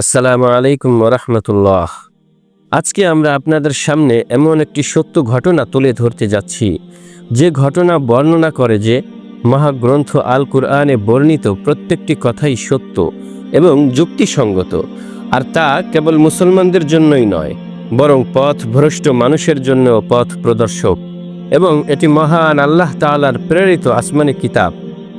আসসালামু আলাইকুম রহমতুল্লাহ। আজকে আমরা আপনাদের সামনে এমন একটি সত্য ঘটনা তুলে ধরতে যাচ্ছি। যে ঘটনা বর্ণনা করে যে মহাগ্রন্থ আল কুরআনে বর্ণিত প্রত্যেকটি কথাই সত্য এবং যুক্তিসঙ্গত, আর তা কেবল মুসলমানদের জন্যই নয়, বরং পথ ভ্রষ্ট মানুষের জন্য পথ প্রদর্শক এবং এটি মহান আল্লাহ তাআলার প্রেরিত আসমানি কিতাব।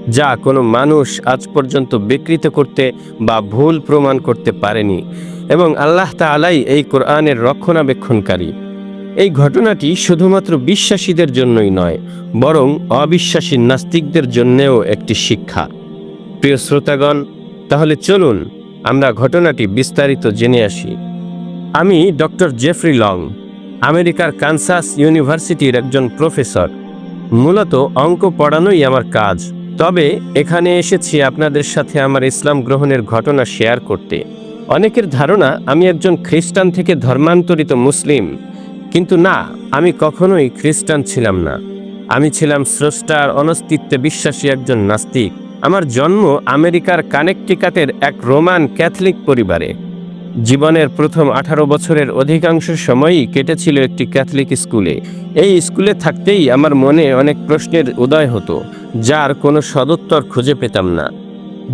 যা কোনো মানুষ আজ পর্যন্ত বিকৃত করতে বা ভুল প্রমাণ করতে পারেনি এবং আল্লাহ তাআলাই এই কোরআনের রক্ষণাবেক্ষণকারী। এই ঘটনাটি শুধুমাত্র বিশ্বাসীদের জন্যই নয়, বরং অবিশ্বাসী নাস্তিকদের জন্যেও একটি শিক্ষা। প্রিয় শ্রোতাগণ, তাহলে চলুন আমরা ঘটনাটি বিস্তারিত জেনে আসি। আমি ডক্টর জেফরি লং, আমেরিকার কানসাস ইউনিভার্সিটির একজন প্রফেসর। মূলত অঙ্ক পড়ানোই আমার কাজ। তবে এখানে এসেছি আপনাদের সাথে আমার ইসলাম গ্রহণের ঘটনা শেয়ার করতে। অনেকের ধারণা, আমি একজন খ্রিস্টান থেকে ধর্মান্তরিত মুসলিম। কিন্তু না, আমি কখনোই খ্রিস্টান ছিলাম না। আমি ছিলাম স্রষ্টার অনস্তিত্বে বিশ্বাসী একজন নাস্তিক। আমার জন্ম আমেরিকার কানেকটিকাটের এক রোমান ক্যাথলিক পরিবারে। জীবনের প্রথম আঠারো বছরের অধিকাংশ সময়ই কেটেছিল একটি ক্যাথলিক স্কুলে। এই স্কুলে থাকতেই আমার মনে অনেক প্রশ্নের উদয় হতো। যার কোনো সদুত্তর খুঁজে পেতাম না।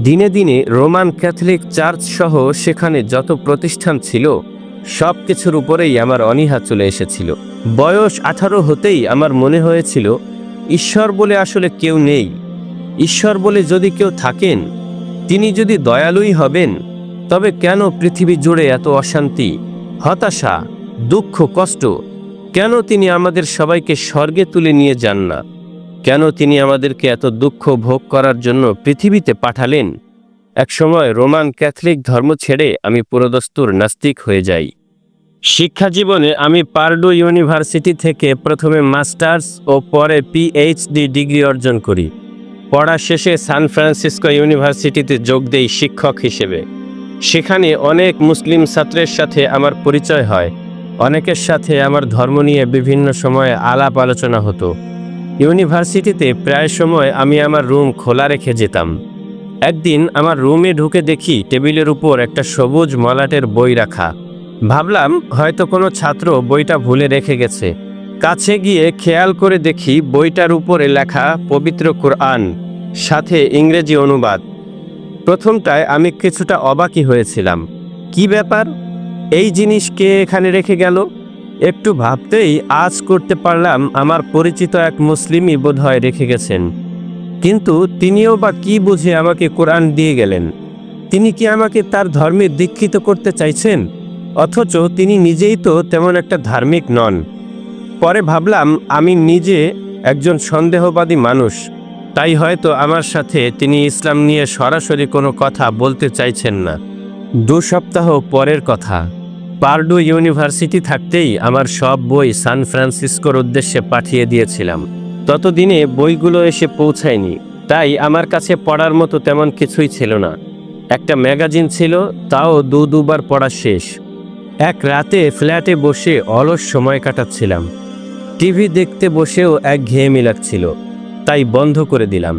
দিনে দিনে রোমান ক্যাথলিক চার্চ সহ সেখানে যত প্রতিষ্ঠান ছিল, সব কিছুর উপরেই আমার অনীহা চলে এসেছিল। বয়স আঠারো হতেই আমার মনে হয়েছিল, ঈশ্বর বলে আসলে কেউ নেই। ঈশ্বর বলে যদি কেউ থাকেন, তিনি যদি দয়ালুই হবেন, তবে কেন পৃথিবী জুড়ে এত অশান্তি, হতাশা, দুঃখ, কষ্ট, কেন তিনি আমাদের সবাইকে স্বর্গে তুলে নিয়ে যান না? কেন তিনি আমাদেরকে এত দুঃখ ভোগ করার জন্য পৃথিবীতে পাঠালেন? একসময় রোমান ক্যাথলিক ধর্ম ছেড়ে আমি পুরোদস্তুর নাস্তিক হয়ে যাই। শিক্ষা জীবনে আমি পার্ডু ইউনিভার্সিটি থেকে প্রথমে মাস্টার্স ও পরে পিএইচডি ডিগ্রি অর্জন করি। পড়া শেষে সান ফ্রান্সিসকো ইউনিভার্সিটিতে যোগ দেই শিক্ষক হিসেবে। সেখানে অনেক মুসলিম ছাত্রের সাথে আমার পরিচয় হয়। অনেকের সাথে আমার ধর্ম নিয়ে বিভিন্ন সময়ে আলাপ আলোচনা হতো। ইউনিভার্সিটিতে প্রায় সময় আমি আমার রুম খোলা রেখে যেতাম। একদিন আমার রুমে ঢুকে দেখি টেবিলের উপর একটা সবুজ মলাটের বই রাখা। ভাবলাম হয়তো কোনো ছাত্র বইটা ভুলে রেখে গেছে। কাছে গিয়ে খেয়াল করে দেখি বইটার উপরে লেখা পবিত্র কোরআন, সাথে ইংরেজি অনুবাদ। প্রথমটায় আমি কিছুটা অবাকই হয়েছিলাম। কি ব্যাপার? এই জিনিস কে এখানে রেখে গেল? একটু ভাবতেই আজ করতে পারলাম আমার পরিচিত এক মুসলিমই বোধহয় রেখে গেছেন। কিন্তু তিনিও বা কি বুঝে আমাকে কোরআন দিয়ে গেলেন? তিনি কি আমাকে তার ধর্মে দীক্ষিত করতে চাইছেন? অথচ তিনি নিজেই তো তেমন একটা ধার্মিক নন। পরে ভাবলাম আমি নিজে একজন সন্দেহবাদী মানুষ, তাই হয়তো আমার সাথে তিনি ইসলাম নিয়ে সরাসরি কোনো কথা বলতে চাইছেন না। দু সপ্তাহ পরের কথা। পার্ডু ইউনিভার্সিটি থাকতেই আমার সব বই সান ফ্রান্সিসকোর উদ্দেশ্যে পাঠিয়ে দিয়েছিলাম। ততদিনে বইগুলো এসে পৌঁছায়নি, তাই আমার কাছে পড়ার মতো তেমন কিছুই ছিল না। একটা ম্যাগাজিন ছিল, তাও দু দুবার পড়া শেষ। এক রাতে ফ্ল্যাটে বসে অলস সময় কাটাচ্ছিলাম। টিভি দেখতে বসেও এক ঘেয়ে মিলাচ্ছিল তাই বন্ধ করে দিলাম।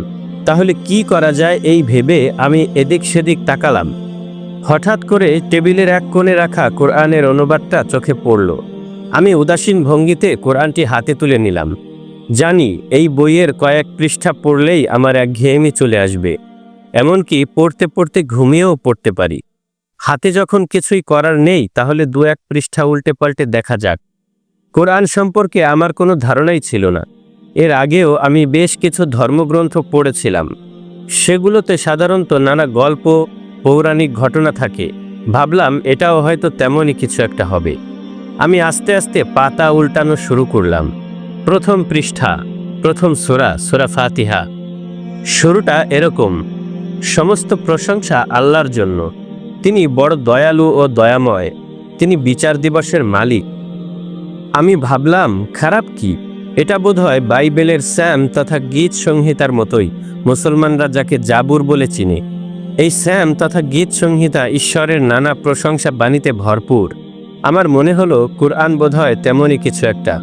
তাহলে কি করা যায় এই ভেবে আমি এদিক সেদিক তাকালাম। হঠাৎ করে টেবিলের এক কোণে রাখা কোরআনের অনুবাদটা চোখে পড়ল। আমি উদাসীন ভঙ্গিতে কোরআনটি হাতে তুলে নিলাম। জানি এই বইয়ের কয়েক পৃষ্ঠা পড়লেই আমার এক ঘেয়েমি চলে আসবে। এমনকি পড়তে পড়তে ঘুমিয়েও পড়তে পারি। হাতে যখন কিছুই করার নেই, তাহলে দু এক পৃষ্ঠা উল্টে পাল্টে দেখা যাক। কোরআন সম্পর্কে আমার কোনো ধারণাই ছিল না। এর আগেও আমি বেশ কিছু ধর্মগ্রন্থ পড়েছিলাম। সেগুলোতে সাধারণত নানা গল্প পৌরাণিক ঘটনা থাকে। ভাবলাম এটাও হয়তো তেমনই কিছু একটা হবে। আমি আস্তে আস্তে পাতা উল্টানো শুরু করলাম। প্রথম পৃষ্ঠা, প্রথম সোরা সোরা ফাতিহা। শুরুটা এরকম। সমস্ত প্রশংসা আল্লাহর জন্য। তিনি বড় দয়ালু ও দয়াময়। তিনি বিচার দিবসের মালিক। আমি ভাবলাম, খারাপ কি? এটা বোধহয় বাইবেলের স্যাম তথা গীত সংহিতার মতোই। মুসলমানরা যাকে জাবুর বলে চিনে। এই স্যাম তথা গীত সংহিতা ঈশ্বরের নানা প্রশংসা বাণীতে ভরপুর। আমার মনে হলো, কুরআন বোধহয় তেমনই কিছু একটা।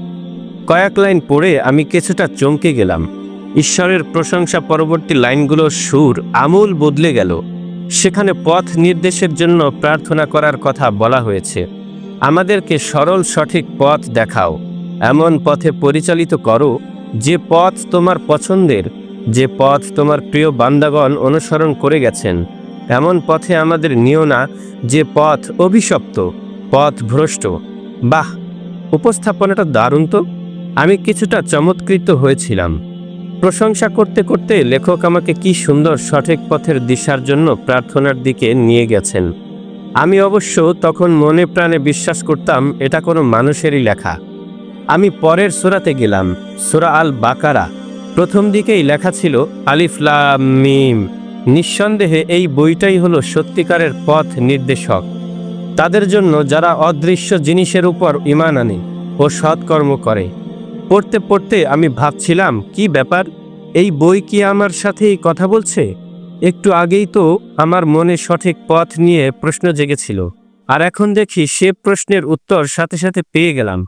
কয়েক লাইন পড়ে আমি কিছুটা চমকে গেলাম। ঈশ্বরের প্রশংসা পরবর্তী লাইনগুলোর সুর, আমূল বদলে গেল। সেখানে পথ নির্দেশের জন্য প্রার্থনা করার কথা বলা হয়েছে। আমাদেরকে সরল সঠিক পথ দেখাও। এমন পথে পরিচালিত করো, যে পথ তোমার পছন্দের যে পথ তোমার প্রিয় বান্দাগণ অনুসরণ করে গেছেন, এমন পথে আমাদের নিও না যে পথ অভিশপ্ত, পথ ভ্রষ্ট। বাহ, উপস্থাপনাটা দারুণ তো। আমি কিছুটা চমৎকৃত হয়েছিলাম। প্রশংসা করতে করতে লেখক আমাকে কি সুন্দর সঠিক পথের দিশার জন্য প্রার্থনার দিকে নিয়ে গেছেন। আমি অবশ্য তখন মনে প্রাণে বিশ্বাস করতাম, এটা কোনো মানুষেরই লেখা। আমি পরের সোরাতে গেলাম, সোরা আল বাকারা প্রথম দিকেই লেখা ছিল আলিফলাম মিম। নিঃসন্দেহে এই বইটাই হলো সত্যিকারের পথ নির্দেশক। তাদের জন্য যারা অদৃশ্য জিনিসের উপর ইমান আনে ও সৎকর্ম করে। পড়তে পড়তে আমি ভাবছিলাম, কি ব্যাপার? এই বই কি আমার সাথেই কথা বলছে? একটু আগেই তো আমার মনে সঠিক পথ নিয়ে প্রশ্ন জেগেছিল। আর এখন দেখি সে প্রশ্নের উত্তর সাথে সাথে পেয়ে গেলাম।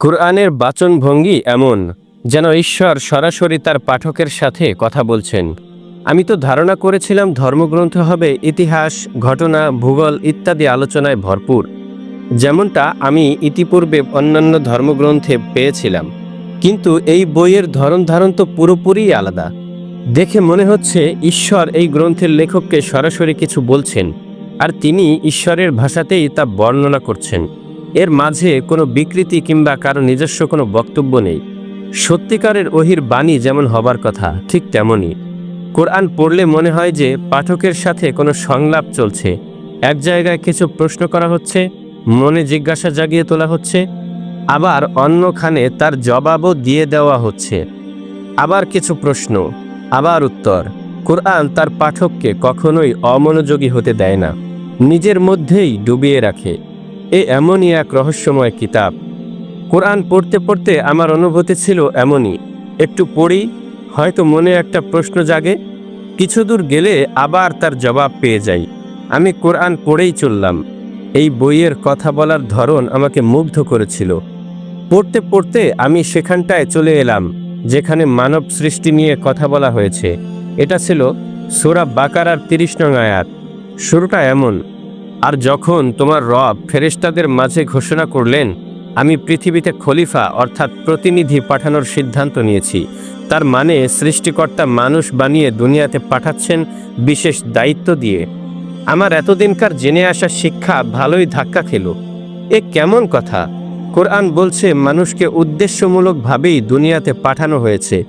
কোরআনের বাচনভঙ্গি এমন। যেন ঈশ্বর সরাসরি তার পাঠকের সাথে কথা বলছেন। আমি তো ধারণা করেছিলাম ধর্মগ্রন্থ হবে ইতিহাস, ঘটনা, ভূগোল ইত্যাদি আলোচনায় ভরপুর। যেমনটা আমি ইতিপূর্বে অন্যান্য ধর্মগ্রন্থে পেয়েছিলাম। কিন্তু এই বইয়ের ধরন ধারণ তো পুরোপুরি আলাদা। দেখে মনে হচ্ছে ঈশ্বর এই গ্রন্থের লেখককে সরাসরি কিছু বলছেন, আর তিনি ঈশ্বরের ভাষাতেই তা বর্ণনা করছেন। এর মাঝে কোনো বিকৃতি কিংবা কারও নিজস্ব কোনো বক্তব্য নেই। সত্যিকারের ওহির বাণী যেমন হবার কথা, ঠিক তেমনই। কোরআন পড়লে মনে হয় যে পাঠকের সাথে কোনো সংলাপ চলছে। এক জায়গায় কিছু প্রশ্ন করা হচ্ছে, মনে জিজ্ঞাসা জাগিয়ে তোলা হচ্ছে, আবার অন্যখানে তার জবাবও দিয়ে দেওয়া হচ্ছে। আবার কিছু প্রশ্ন, আবার উত্তর। কোরআন তার পাঠককে কখনোই অমনোযোগী হতে দেয় না। নিজের মধ্যেই ডুবিয়ে রাখে। এ এমনই এক রহস্যময় কিতাব। কোরআন পড়তে পড়তে আমার অনুভূতি ছিল এমনই। একটু পড়ি, হয়তো মনে একটা প্রশ্ন জাগে, কিছু দূর গেলে আবার তার জবাব পেয়ে যাই। আমি কোরআন পড়েই চললাম। এই বইয়ের কথা বলার ধরন আমাকে মুগ্ধ করেছিল। পড়তে পড়তে আমি সেখানটায় চলে এলাম, যেখানে মানব সৃষ্টি নিয়ে কথা বলা হয়েছে। এটা ছিল সোরা বাকারার তিরিশ নং আয়াত। শুরুটা এমন, আর যখন তোমার রব ফেরেশতাদের মাঝে ঘোষণা করলেন আমি পৃথিবীতে খলিফা অর্থাৎ প্রতিনিধি পাঠানোর সিদ্ধান্ত নিয়েছি। তার মানে সৃষ্টিকর্তা মানুষ বানিয়ে দুনিয়াতে পাঠাচ্ছেন বিশেষ দায়িত্ব দিয়ে। আমার এতদিনকার জেনে আসা শিক্ষা ভালোই ধাক্কা খেল। এ কেমন কথা? কোরআন বলছে, মানুষকে উদ্দেশ্যমূলকভাবেই দুনিয়াতে পাঠানো হয়েছে।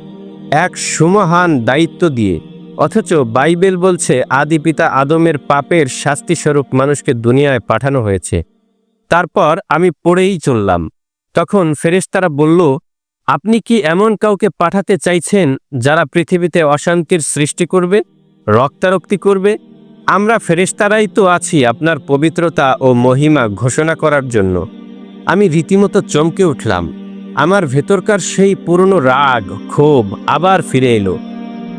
এক সুমহান দায়িত্ব দিয়ে। অথচ বাইবেল বলছে, আদি পিতা আদমের পাপের শাস্তিস্বরূপ মানুষকে দুনিয়ায় পাঠানো হয়েছে। তারপর আমি পড়েই চললাম। তখন ফেরেশতারা বলল, আপনি কি এমন কাউকে পাঠাতে চাইছেন যারা পৃথিবীতে অশান্তির সৃষ্টি করবে, রক্তারক্তি করবে? আমরা ফেরেশতারাই তো আছি আপনার পবিত্রতা ও মহিমা ঘোষণা করার জন্য। আমি রীতিমতো চমকে উঠলাম। আমার ভেতরকার সেই পুরনো রাগ, ক্ষোভ আবার ফিরে এলো।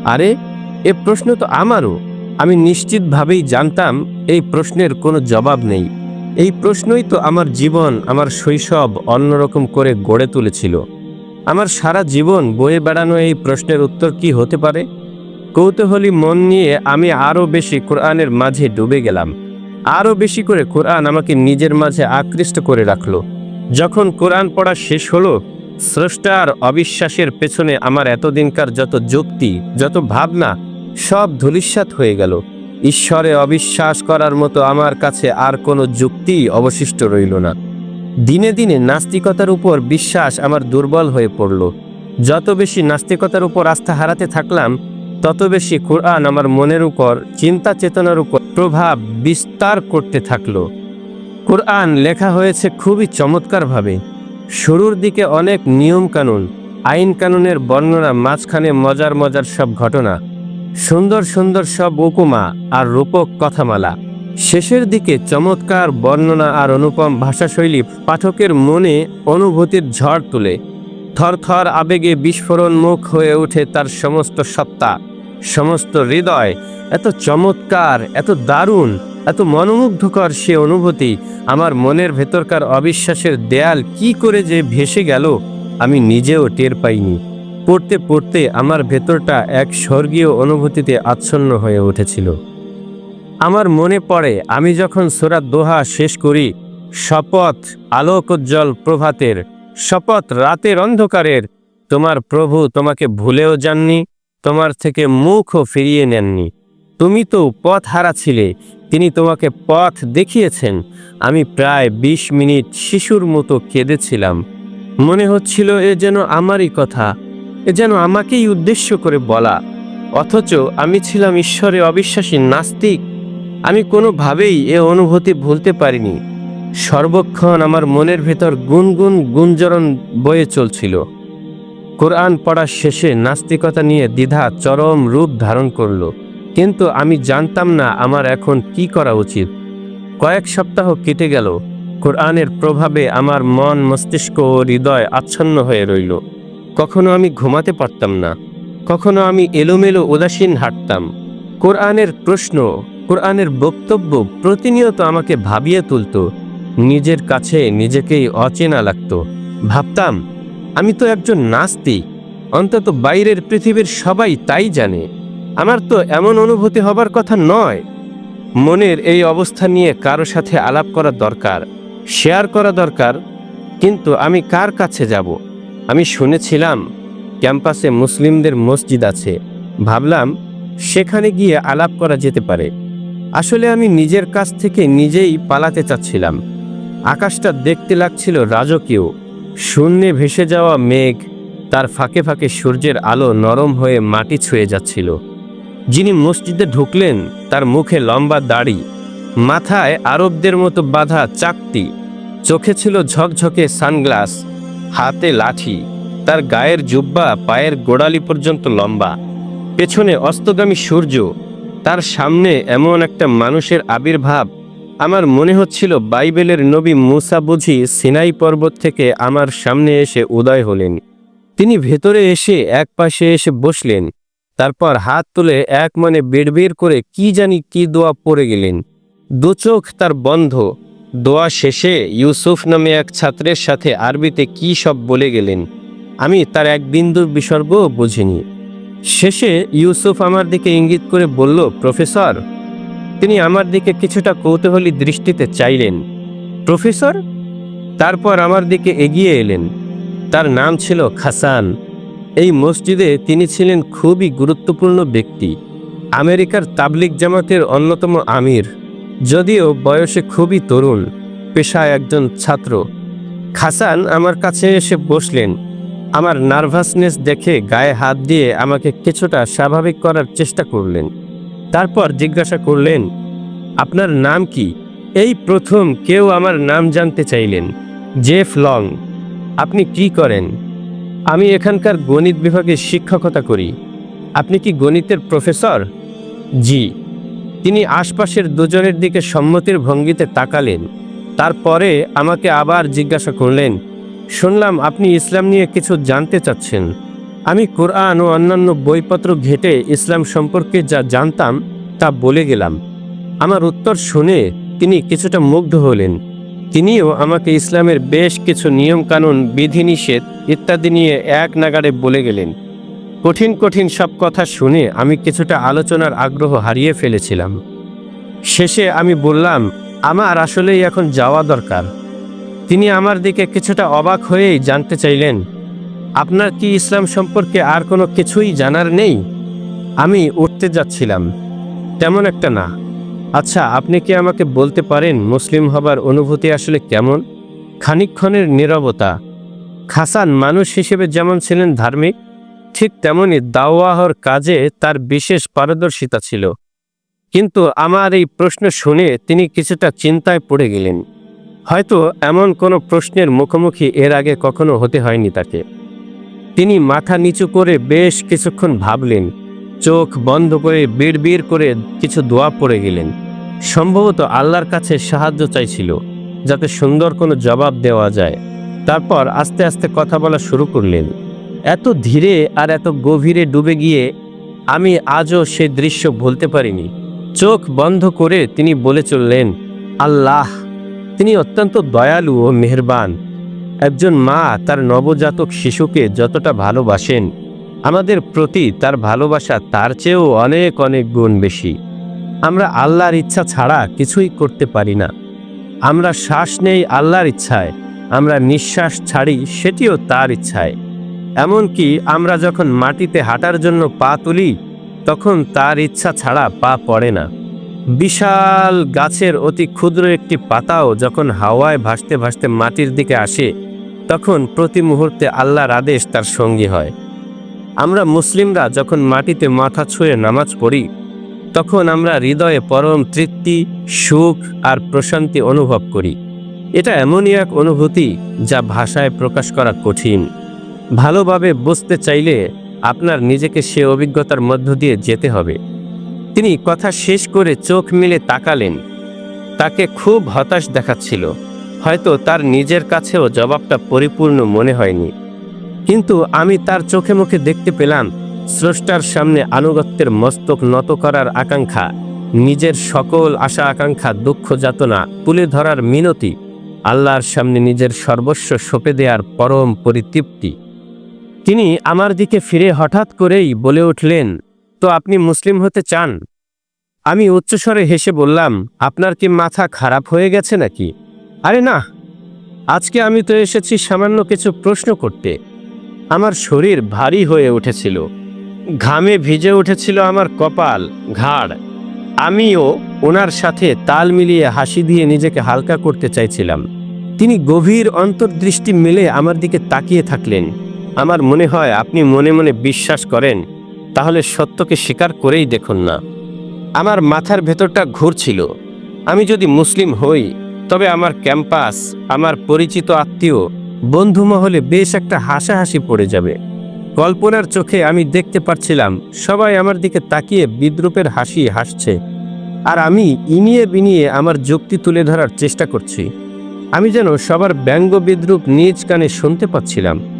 আরে, এ প্রশ্ন তো আমারও। আমি নিশ্চিতভাবেই জানতাম এই প্রশ্নের কোনো জবাব নেই। এই প্রশ্নই তো আমার জীবন, আমার শৈশব অন্যরকম করে গড়ে তুলেছিল। আমার সারা জীবন বয়ে বেড়ানো এই প্রশ্নের উত্তর কি হতে পারে? কৌতূহলী মন নিয়ে আমি আরও বেশি কোরআনের মাঝে ডুবে গেলাম। আরও বেশি করে কোরআন আমাকে নিজের মাঝে আকৃষ্ট করে রাখল। যখন কোরআন পড়া শেষ হলো স্রষ্টার অবিশ্বাসের পেছনে আমার এতদিনকার যত যুক্তি, যত ভাবনা, সব ধূলিসাৎ হয়ে গেল। ঈশ্বরে অবিশ্বাস করার মতো আমার কাছে আর কোনো যুক্তি অবশিষ্ট রইল না। দিনে দিনে নাস্তিকতার উপর বিশ্বাস আমার দুর্বল হয়ে পড়ল। যত বেশি নাস্তিকতার উপর আস্থা হারাতে থাকলাম, তত বেশি কোরআন আমার মনের উপর, চিন্তা চেতনার উপর প্রভাব বিস্তার করতে থাকল। কোরআন লেখা হয়েছে খুবই চমৎকারভাবে। শুরুর দিকে অনেক নিয়ম কানুন আইন কানুনের বর্ণনা, মাঝখানে মজার মজার সব ঘটনা। সুন্দর সুন্দর সব উপমা আর রূপক কথামালা। শেষের দিকে চমৎকার বর্ণনা আর অনুপম ভাষাশৈলী পাঠকের মনে অনুভূতির ঝড় তুলে। থরথর আবেগে বিস্ফোরণ মুখ হয়ে ওঠে তার সমস্ত সত্তা, সমস্ত হৃদয়। এত চমৎকার, এত দারুণ, এত মনোমুগ্ধকর সে অনুভূতি আমার মনের ভেতরকার অবিশ্বাসের দেয়াল কি করে যে ভেসে গেল আমি নিজেও টের পাইনি। পড়তে পড়তে আমার ভেতরটা এক স্বর্গীয় অনুভূতিতে আচ্ছন্ন হয়ে উঠেছিল। আমার মনে পড়ে, আমি যখন সোরা দোহা শেষ করি, শপথ আলোকোজ্জ্বল প্রভাতের, শপথ রাতের অন্ধকারের, তোমার প্রভু তোমাকে ভুলেও যাননি, তোমার থেকে মুখও ফিরিয়ে নেননি। তুমি তো পথ হারাছিলে, তিনি তোমাকে পথ দেখিয়েছেন, আমি প্রায় ২০ মিনিট শিশুর মতো কেঁদেছিলাম। মনে হচ্ছিল এ যেন আমারই কথা এ যেন আমাকেই উদ্দেশ্য করে বলা। অথচ আমি ছিলাম ঈশ্বরে অবিশ্বাসী নাস্তিক। আমি কোনোভাবেই এ অনুভূতি ভুলতে পারিনি। সর্বক্ষণ আমার মনের ভেতর গুনগুন গুঞ্জরণ বয়ে চলছিল। কোরআন পড়ার শেষে নাস্তিকতা নিয়ে দ্বিধা চরম রূপ ধারণ করল। কিন্তু আমি জানতাম না আমার এখন কি করা উচিত। কয়েক সপ্তাহ কেটে গেল। কোরআনের প্রভাবে আমার মন মস্তিষ্ক ও হৃদয় আচ্ছন্ন হয়ে রইল। কখনো আমি ঘুমাতে পারতাম না, কখনো আমি এলোমেলো উদাসীন হাঁটতাম। কোরআনের প্রশ্ন, কোরআনের বক্তব্য প্রতিনিয়ত আমাকে ভাবিয়ে তুলত, নিজের কাছে নিজেকেই অচেনা লাগত। ভাবতাম, আমি তো একজন নাস্তিক, অন্তত বাইরের পৃথিবীর সবাই তাই জানে, আমার তো এমন অনুভূতি হবার কথা নয়। মনের এই অবস্থা নিয়ে কারও সাথে আলাপ করা দরকার, শেয়ার করা দরকার, কিন্তু আমি কার কাছে যাব? আমি শুনেছিলাম ক্যাম্পাসে মুসলিমদের মসজিদ আছে। ভাবলাম সেখানে গিয়ে আলাপ করা যেতে পারে। আসলে আমি নিজের কাছ থেকে নিজেই পালাতে চাচ্ছিলাম। আকাশটা দেখতে লাগছিল রাজকীয়। শূন্যে ভেসে যাওয়া মেঘ তার ফাঁকে ফাঁকে সূর্যের আলো নরম হয়ে মাটি ছুঁয়ে যাচ্ছিল। যিনি মসজিদে ঢুকলেন তার মুখে লম্বা দাড়ি, মাথায় আরবদের মতো বাঁধা চাকতি, চোখে ছিল ঝকঝকে সানগ্লাস হাতে লাঠি, তার গায়ের জুব্বা পায়ের গোড়ালি পর্যন্ত লম্বা। পেছনে অস্তগামী সূর্য, তার সামনে এমন একটা মানুষের আবির্ভাব। আমার মনে হচ্ছিল বাইবেলের নবী মুসা বুঝি সিনাই পর্বত থেকে আমার সামনে এসে উদয় হলেন। তিনি ভেতরে এসে এক পাশে এসে বসলেন। তারপর হাত তুলে এক মনে বেড়বেড় করে কি জানি কি দোয়া পড়ে গেলেন। দু চোখ তার বন্ধ দোয়া শেষে ইউসুফ নামে এক ছাত্রের সাথে আরবিতে কি সব বলে গেলেন, আমি তার এক বিন্দুর বিসর্গও বুঝিনি। শেষে ইউসুফ আমার দিকে ইঙ্গিত করে বলল, প্রফেসর, তিনি আমার দিকে কিছুটা কৌতূহলী দৃষ্টিতে চাইলেন। প্রফেসর? তারপর আমার দিকে এগিয়ে এলেন। তার নাম ছিল খাসান। এই মসজিদে তিনি ছিলেন খুবই গুরুত্বপূর্ণ ব্যক্তি। আমেরিকার তাবলিক জামাতের অন্যতম আমির। যদিও বয়সে খুবই তরুণ, পেশায় একজন ছাত্র। খাসান আমার কাছে এসে বসলেন। আমার নার্ভাসনেস দেখে গায়ে হাত দিয়ে আমাকে কিছুটা স্বাভাবিক করার চেষ্টা করলেন। তারপর জিজ্ঞাসা করলেন, আপনার নাম কি? এই প্রথম কেউ আমার নাম জানতে চাইলেন, জেফ লং। আপনি কি করেন? আমি এখানকার গণিত বিভাগে শিক্ষকতা করি। আপনি কি গণিতের প্রফেসর? জি। তিনি আশপাশের দুজনের দিকে সম্মতির ভঙ্গিতে তাকালেন। তারপরে আমাকে আবার জিজ্ঞাসা করলেন, শুনলাম আপনি ইসলাম নিয়ে কিছু জানতে চাচ্ছেন। আমি কোরআন ও অন্যান্য বইপত্র ঘেটে ইসলাম সম্পর্কে যা জানতাম তা বলে গেলাম। আমার উত্তর শুনে তিনি কিছুটা মুগ্ধ হলেন। তিনিও আমাকে ইসলামের বেশ কিছু নিয়মকানুন, বিধিনিষেধ ইত্যাদি নিয়ে এক নাগাড়ে বলে গেলেন। কঠিন কঠিন সব কথা শুনে আমি কিছুটা আলোচনার আগ্রহ হারিয়ে ফেলেছিলাম। শেষে আমি বললাম, আমার আসলেই এখন যাওয়া দরকার। তিনি আমার দিকে কিছুটা অবাক হয়েই জানতে চাইলেন, আপনার কি ইসলাম সম্পর্কে আর কোনো কিছুই জানার নেই? আমি উঠতে যাচ্ছিলাম, তেমন একটা না। আচ্ছা আপনি কি আমাকে বলতে পারেন মুসলিম হবার অনুভূতি আসলে কেমন? খানিকক্ষণের নীরবতা। খাসান মানুষ হিসেবে যেমন ছিলেন ধার্মিক ঠিক তেমনি দাওয়াহর কাজে তার বিশেষ পারদর্শিতা ছিল। কিন্তু আমার এই প্রশ্ন শুনে তিনি কিছুটা চিন্তায় পড়ে গেলেন। হয়তো এমন কোনো প্রশ্নের মুখোমুখি এর আগে কখনো হতে হয়নি তাকে। তিনি মাথা নিচু করে বেশ কিছুক্ষণ ভাবলেন। চোখ বন্ধ করে বিড় করে কিছু দোয়া পড়ে গেলেন। সম্ভবত আল্লাহর কাছে সাহায্য চাইছিল, যাতে সুন্দর কোনো জবাব দেওয়া যায়। তারপর আস্তে আস্তে কথা বলা শুরু করলেন। এত ধীরে আর এত গভীরে ডুবে গিয়ে আমি আজও সে দৃশ্য ভুলতে পারিনি। চোখ বন্ধ করে তিনি বলে চললেন, আল্লাহ, তিনি অত্যন্ত দয়ালু ও মেহেরবান। একজন মা তার নবজাতক শিশুকে যতটা ভালোবাসেন, আমাদের প্রতি তার ভালোবাসা তার চেয়েও অনেক অনেক গুণ বেশি। আমরা আল্লাহর ইচ্ছা ছাড়া কিছুই করতে পারি না। আমরা শ্বাস নেই আল্লাহর ইচ্ছায়, আমরা নিঃশ্বাস ছাড়ি সেটিও তার ইচ্ছায়। এমনকি আমরা যখন মাটিতে হাঁটার জন্য পা তুলি, তখন তার ইচ্ছা ছাড়া পা পড়ে না। বিশাল গাছের অতি ক্ষুদ্র একটি পাতাও যখন হাওয়ায় ভাসতে ভাসতে মাটির দিকে আসে, তখন প্রতি মুহূর্তে আল্লাহর আদেশ তার সঙ্গী হয়। আমরা মুসলিমরা যখন মাটিতে মাথা ছুঁয়ে নামাজ পড়ি, তখন আমরা হৃদয়ে পরম তৃপ্তি, সুখ আর প্রশান্তি অনুভব করি। এটা এমনই এক অনুভূতি যা ভাষায় প্রকাশ করা কঠিন। ভালোভাবে বুঝতে চাইলে আপনার নিজেকে সে অভিজ্ঞতার মধ্য দিয়ে যেতে হবে। তিনি কথা শেষ করে চোখ মিলে তাকালেন। তাকে খুব হতাশ দেখাচ্ছিল। হয়তো তার নিজের কাছেও জবাবটা পরিপূর্ণ মনে হয়নি। কিন্তু আমি তার চোখে মুখে দেখতে পেলাম, স্রষ্টার সামনে আনুগত্যের মস্তক নত করার আকাঙ্ক্ষা, নিজের সকল আশা আকাঙ্ক্ষা, দুঃখ যাতনা তুলে ধরার মিনতি, আল্লাহর সামনে নিজের সর্বস্ব সঁপে দেওয়ার পরম পরিতৃপ্তি। তিনি আমার দিকে ফিরে হঠাৎ করেই বলে উঠলেন, তো আপনি মুসলিম হতে চান? আমি উচ্চস্বরে হেসে বললাম, আপনার কি মাথা খারাপ হয়ে গেছে নাকি? আরে না, আজকে আমি তো এসেছি সামান্য কিছু প্রশ্ন করতে। আমার শরীর ভারী হয়ে উঠেছিল, ঘামে ভিজে উঠেছিল আমার কপাল, ঘাড়। আমিও ওনার সাথে তাল মিলিয়ে হাসি দিয়ে নিজেকে হালকা করতে চাইছিলাম। তিনি গভীর অন্তর্দৃষ্টি মেলে আমার দিকে তাকিয়ে থাকলেন। আমার মনে হয় আপনি মনে মনে বিশ্বাস করেন, তাহলে সত্যকে স্বীকার করেই দেখুন না। আমার মাথার ভেতরটা ঘুরছিল। আমি যদি মুসলিম হই, তবে আমার ক্যাম্পাস, আমার পরিচিত আত্মীয়, বন্ধু মহলে বেশ একটা হাসাহাসি পড়ে যাবে। কল্পনার চোখে আমি দেখতে পাচ্ছিলাম সবাই আমার দিকে তাকিয়ে বিদ্রুপের হাসি হাসছে। আর আমি ইনিয়ে বিনিয়ে আমার যুক্তি তুলে ধরার চেষ্টা করছি। আমি যেন সবার ব্যঙ্গ বিদ্রুপ নিজ কানে শুনতে পাচ্ছিলাম।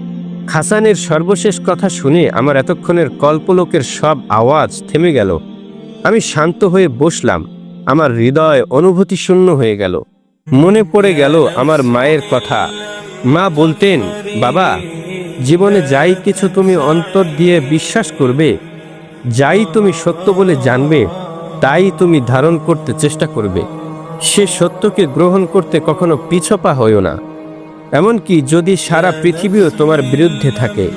খাসানের সর্বশেষ কথা শুনে আমার এতক্ষণের কল্পলোকের সব আওয়াজ থেমে গেল। আমি শান্ত হয়ে বসলাম। আমার হৃদয় অনুভূতি শূন্য হয়ে গেল। মনে পড়ে গেল আমার মায়ের কথা। মা বলতেন, বাবা, জীবনে যাই কিছু তুমি অন্তর দিয়ে বিশ্বাস করবে, যাই তুমি সত্য বলে জানবে, তাই তুমি ধারণ করতে চেষ্টা করবে। সে সত্যকে গ্রহণ করতে কখনো পিছপা হইও না। এমনকি যদি সারা পৃথিবীও তোমার বিরুদ্ধে থাকে।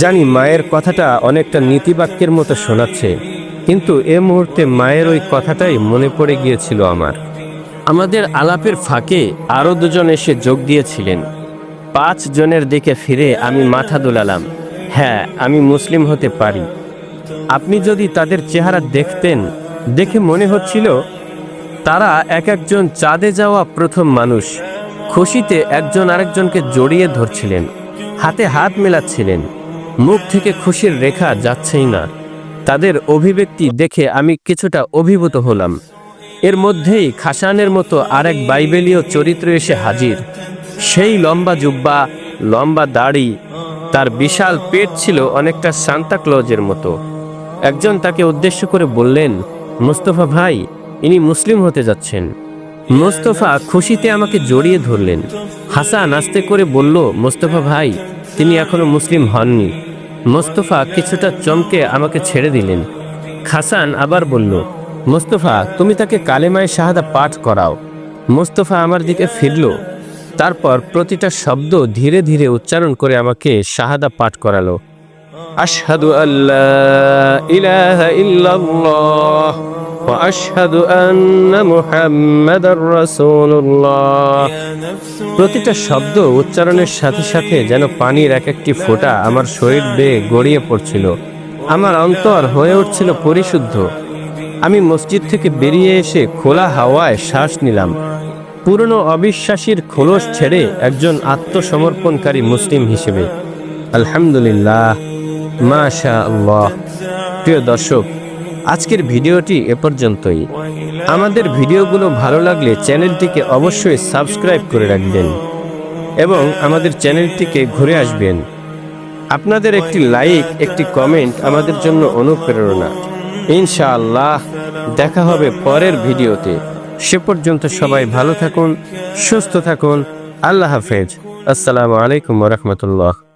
জানি মায়ের কথাটা অনেকটা নীতিবাক্যের মতো শোনাচ্ছে, কিন্তু এ মুহূর্তে মায়ের ওই কথাটাই মনে পড়ে গিয়েছিল আমার। আমাদের আলাপের ফাঁকে আরও দুজন এসে যোগ দিয়েছিলেন। পাঁচ জনের দিকে ফিরে আমি মাথা দোলালাম হ্যাঁ আমি মুসলিম হতে পারি। আপনি যদি তাদের চেহারা দেখতেন, দেখে মনে হচ্ছিল তারা এক একজন চাঁদে যাওয়া প্রথম মানুষ। খুশিতে একজন আরেকজনকে জড়িয়ে ধরছিলেন, হাতে হাত মেলাচ্ছিলেন। মুখ থেকে খুশির রেখা যাচ্ছেই না। তাদের অভিব্যক্তি দেখে আমি কিছুটা অভিভূত হলাম। এর মধ্যেই খাসানের মতো আরেক বাইবেলীয় চরিত্র এসে হাজির। সেই লম্বা জুব্বা, লম্বা দাড়ি, তার বিশাল পেট ছিল অনেকটা সান্তাক্লজের মতো। একজন তাকে উদ্দেশ্য করে বললেন, মুস্তফা ভাই, ইনি মুসলিম হতে যাচ্ছেন। মোস্তফা খুশিতে আমাকে জড়িয়ে ধরলেন। হাসান আস্তে করে বলল, মোস্তফা ভাই, তিনি এখনও মুসলিম হননি। মোস্তফা কিছুটা চমকে আমাকে ছেড়ে দিলেন। খাসান আবার বলল, মোস্তফা, তুমি তাকে কালেমায় শাহাদা পাঠ করাও। মোস্তফা আমার দিকে ফিরল। তারপর প্রতিটা শব্দ ধীরে ধীরে উচ্চারণ করে আমাকে শাহাদা পাঠ করালো। আশহাদু আল্লাহ ইলাহা ইল্লাল্লাহ وأشهد أن محمد رسول الله প্রতিটা শব্দ উচ্চারণের সাথে সাথে যেন পানির এক একটি ফোঁটা আমার শরীর বেয়ে গড়িয়ে পড়ছিল আমার অন্তর হয়ে উঠছিল পরিশুদ্ধ আমি মসজিদ থেকে বেরিয়ে এসে খোলা হাওয়ায় শ্বাস নিলাম পুরনো অবিশ্বাসীর খোলস ছেড়ে একজন আত্মসমর্পণকারী মুসলিম হিসেবে আলহামদুলিল্লাহ মাশা আল্লাহ প্রিয় দর্শক, আজকের ভিডিওটি এ পর্যন্তই। আমাদের ভিডিওগুলো ভালো লাগলে চ্যানেলটিকে অবশ্যই সাবস্ক্রাইব করে রাখবেন এবং আমাদের চ্যানেলটিকে ঘুরে আসবেন। আপনাদের একটি লাইক, একটি কমেন্ট আমাদের জন্য অনুপ্রেরণা। ইনশাআল্লাহ, দেখা হবে পরের ভিডিওতে। সে পর্যন্ত সবাই ভালো থাকুন, সুস্থ থাকুন। আল্লাহ হাফেজ। আসসালামু আলাইকুম রহমতুল্লাহ।